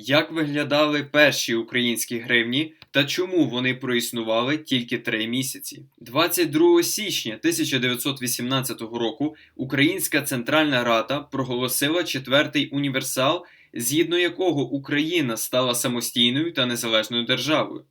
Як виглядали перші українські гривні та чому вони проіснували тільки три місяці? 22 січня 1918 року Українська Центральна Рада проголосила четвертий універсал, згідно якого Україна стала самостійною та незалежною державою.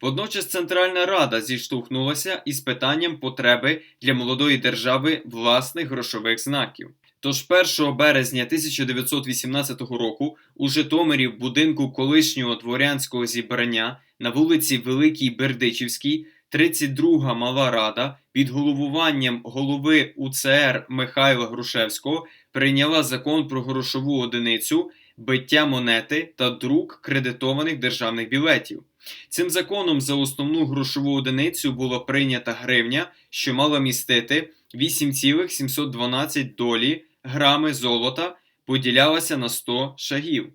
Водночас Центральна Рада зіштовхнулася із питанням потреби для молодої держави власних грошових знаків. Тож 1 березня 1918 року у Житомирі в будинку колишнього дворянського зібрання на вулиці Великій Бердичівській 32 мала рада під головуванням голови УЦР Михайла Грушевського прийняла закон про грошову одиницю, биття монети та друк кредитованих державних білетів. Цим законом за основну грошову одиницю була прийнята гривня, що мала містити 8,712 долі грами золота, поділялася на 100 шагів.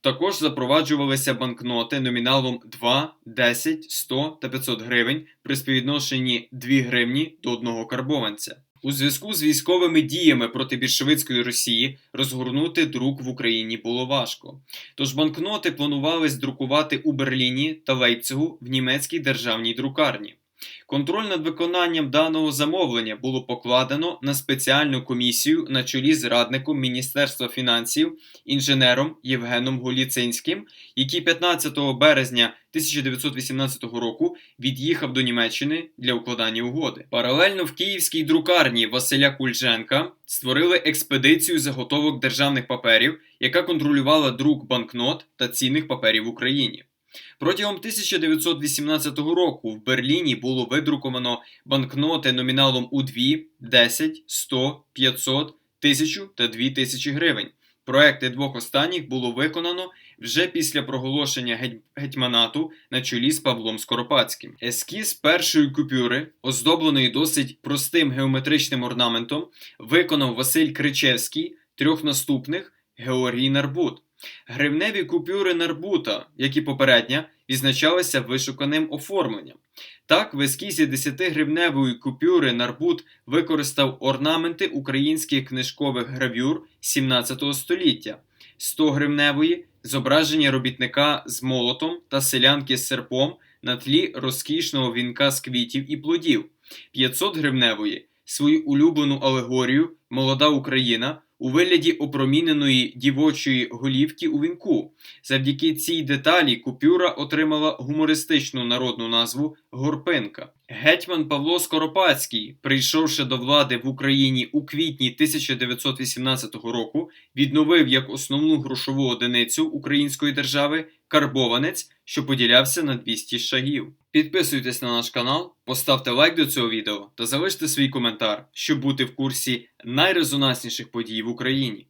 Також запроваджувалися банкноти номіналом 2, 10, 100 та 500 гривень при співвідношенні 2 гривні до 1 карбованця. У зв'язку з військовими діями проти більшовицької Росії розгорнути друк в Україні було важко. Тож банкноти планувались друкувати у Берліні та Лейпцигу в німецькій державній друкарні. Контроль над виконанням даного замовлення було покладено на спеціальну комісію на чолі з радником Міністерства фінансів інженером Євгеном Голіцинським, який 15 березня 1918 року від'їхав до Німеччини для укладання угоди. Паралельно в київській друкарні Василя Кульченка створили експедицію заготовок державних паперів, яка контролювала друк банкнот та цінних паперів в Україні. Протягом 1918 року в Берліні було видруковано банкноти номіналом у 2, 10, 100, 500, 1000 та 2000 гривень. Проекти двох останніх було виконано вже після проголошення гетьманату на чолі з Павлом Скоропадським. Ескіз першої купюри, оздобленої досить простим геометричним орнаментом, виконав Василь Кричевський, трьох наступних Георгій Нарбут. Гривневі купюри Нарбута, як і попередня, відзначалися вишуканим оформленням. Так, в ескізі 10-гривневої купюри Нарбут використав орнаменти українських книжкових гравюр 17 століття, 100-гривневої зображення робітника з молотом та селянки з серпом на тлі розкішного вінка з квітів і плодів, 500-гривневої свою улюблену алегорію Молода Україна у вигляді опроміненої дівочої голівки у вінку. Завдяки цій деталі купюра отримала гумористичну народну назву Горпинка. Гетьман Павло Скоропадський, прийшовши до влади в Україні у квітні 1918 року, відновив як основну грошову одиницю української держави карбованець, що поділявся на 200 шагів. Підписуйтесь на наш канал, поставте лайк до цього відео та залиште свій коментар, щоб бути в курсі найрезонансніших подій в Україні.